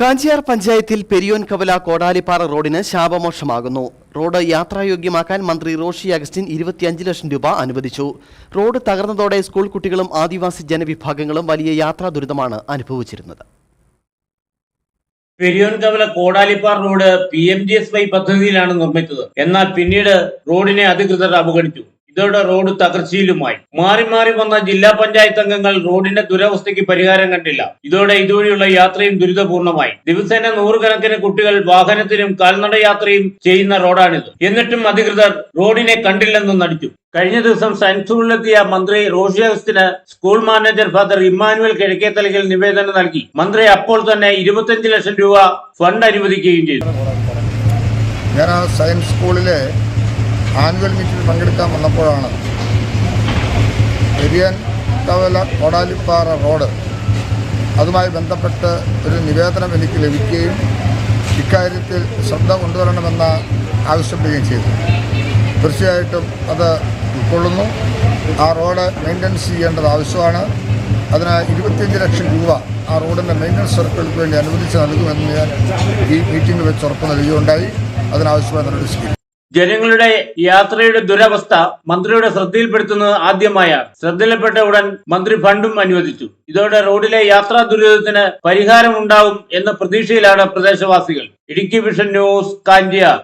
കാഞ്ചിയാർ പഞ്ചായത്തിൽ പെരിയോൻ കവല കോടാലിപ്പാറ റോഡിന് ശാപമോക്ഷമാകുന്നു. റോഡ് യാത്രായോഗ്യമാക്കാൻ മന്ത്രി റോഷി അഗസ്റ്റിൻ ഇരുപത്തിയഞ്ച് ലക്ഷം രൂപ അനുവദിച്ചു. റോഡ് തകർന്നതോടെ സ്കൂൾ കുട്ടികളും ആദിവാസി ജനവിഭാഗങ്ങളും വലിയ യാത്രാ ദുരിതമാണ് അനുഭവിച്ചിരുന്നത്. Periyonkavala Kodalippar road P M G S Y പദ്ധതിയിലാണ് നിർമ്മിച്ചത്. എന്നാൽ പിന്നീട് റോഡിനെ അധികൃതർ അവഗണിച്ചു ഇതോടെ റോഡ് തകർച്ചയിലുമായി. മാറി മാറി വന്ന ജില്ലാ പഞ്ചായത്ത് അംഗങ്ങൾ റോഡിന്റെ ദുരവസ്ഥയ്ക്ക് പരിഹാരം കണ്ടില്ല. ഇതോടെ ഇതുവഴിയുള്ള യാത്രയും ദുരിതപൂർണമായി. ദിവസേന നൂറുകണക്കിന് കുട്ടികൾ വാഹനത്തിനും കാൽനടയാത്രയും ചെയ്യുന്ന റോഡാണിത്. എന്നിട്ടും അധികൃതർ റോഡിനെ കണ്ടില്ലെന്നും നടിച്ചു. കഴിഞ്ഞ ദിവസം സയൻസ് സ്കൂളിലെത്തിയ മന്ത്രി റോഷി അഗസ്റ്റിന് സ്കൂൾ മാനേജർ ഫാദർ ഇമ്മാനുവൽ കിഴക്കേത്തലകിൽ നിവേദനം നൽകി. മന്ത്രി അപ്പോൾ തന്നെ ഇരുപത്തിയഞ്ച് ലക്ഷം രൂപ ഫണ്ട് അനുവദിക്കുകയും ചെയ്തു. ഞാൻ ആ സയൻസ് സ്കൂളിലെ ആനുവൽ മീറ്റിൽ പങ്കെടുക്കാൻ വന്നപ്പോഴാണ് പെരിയൻ കവല കോടാലിപ്പാറ റോഡ് അതുമായി ബന്ധപ്പെട്ട് ഒരു നിവേദനം എനിക്ക് ലഭിക്കുകയും ഇക്കാര്യത്തിൽ ശ്രദ്ധ കൊണ്ടുവരണമെന്ന് ആവശ്യപ്പെടുകയും ചെയ്തു. തീർച്ചയായിട്ടും അത് ഉൾക്കൊള്ളുന്നു. ആ റോഡ് മെയിന്റനൻസ് ചെയ്യേണ്ടത് ആവശ്യമാണ്. അതിന് ഇരുപത്തിയഞ്ച് ലക്ഷം രൂപ ആ റോഡിന്റെ മെയിന്റനൻസ് സർക്കിൾക്ക് വേണ്ടി അനുവദിച്ച് നൽകുമെന്ന് ഞാൻ ഈ മീറ്റിംഗിൽ വെച്ച് ഉറപ്പ് നൽകുകയുണ്ടായി അതിനാവശ്യമായ നടപടി സ്വീകരിക്കും ജനങ്ങളുടെ യാത്രയുടെ ദുരവസ്ഥ മന്ത്രിയുടെ ശ്രദ്ധയിൽപ്പെടുത്തുന്നത് ആദ്യമായാണ്. ശ്രദ്ധയിൽപ്പെട്ട ഉടൻ മന്ത്രി ഫണ്ടും അനുവദിച്ചു. ഇതോടെ റോഡിലെ യാത്രാ ദുരിതത്തിന് പരിഹാരമുണ്ടാവും എന്ന പ്രതീക്ഷയിലാണ് പ്രദേശവാസികൾ. Idukki vision news Kanchiyar.